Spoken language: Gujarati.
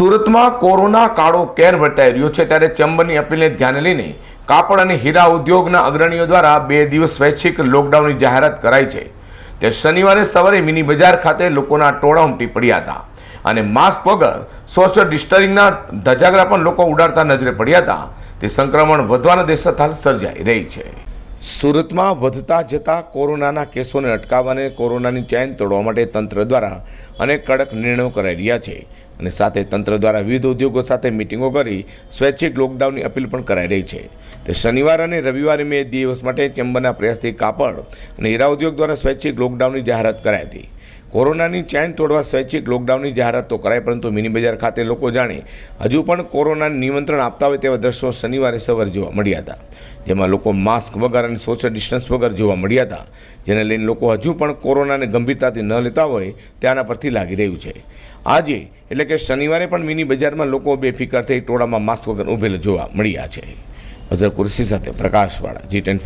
સુરતમાં કોરોના કાળો કેર વર્તાઈ રહ્યો છે ત્યારે ચેમ્બરની અપીલને ધ્યાને લઈને કાપડ અને હીરા ઉદ્યોગના અગ્રણીઓ દ્વારા બે દિવસ સ્વૈચ્છિક લોકડાઉનની જાહેરાત કરાઈ છે. તે શનિવારે સવારે મિની બજાર ખાતે લોકોના ટોળા ઉમટી પડ્યા હતા અને માસ્ક વગર સોશિયલ ડિસ્ટન્સિંગના ધજાગરા પણ લોકો ઉડાડતા નજરે પડ્યા હતા. તે સંક્રમણ વધવાના દેશત હાલ સર્જાઈ રહી છે. સુરતમાં વધતા જતા કોરોનાના કેસોને અટકાવવાને કોરોનાની ચેન તોડવા માટે તંત્ર દ્વારા અનેક કડક નિર્ણયો કરાઈ રહ્યા છે. અને સાથે તંત્ર દ્વારા વિવિધ ઉદ્યોગો સાથે મિટિંગો કરી સ્વૈચ્છિક લોકડાઉનની અપીલ પણ કરાઈ રહી છે. તે શનિવાર અને રવિવારે મે દિવસ માટે ચેમ્બરના પ્રયાસથી કાપડ અને હીરા ઉદ્યોગ દ્વારા સ્વૈચ્છિક લોકડાઉનની જાહેરાત કરાઈ હતી. કોરોનાની ચેન તોડવા સ્વૈચ્છિક લોકડાઉનની જાહેરાત તો કરાય પરંતુ મિની બજાર ખાતે લોકો જાણે હજુ પણ કોરોનાને નિમંત્રણ આપતા હોય તેવા દ્રશ્યો શનિવારે સવારે જોવા મળ્યા હતા. જેમાં લોકો માસ્ક વગર અને સોશિયલ ડિસ્ટન્સ વગર જોવા મળ્યા હતા, જેને લઈને લોકો હજુ પણ કોરોનાને ગંભીરતાથી ન લેતા હોય તેના પરથી લાગી રહ્યું છે. આજે, એટલે કે શનિવારે પણ મિની બજારમાં લોકો બેફિકર થઈ ટોળામાં માસ્ક વગર ઉભેલા જોવા મળ્યા છે. અઝર કુરશી સાથે પ્રકાશવાળા જી ટેન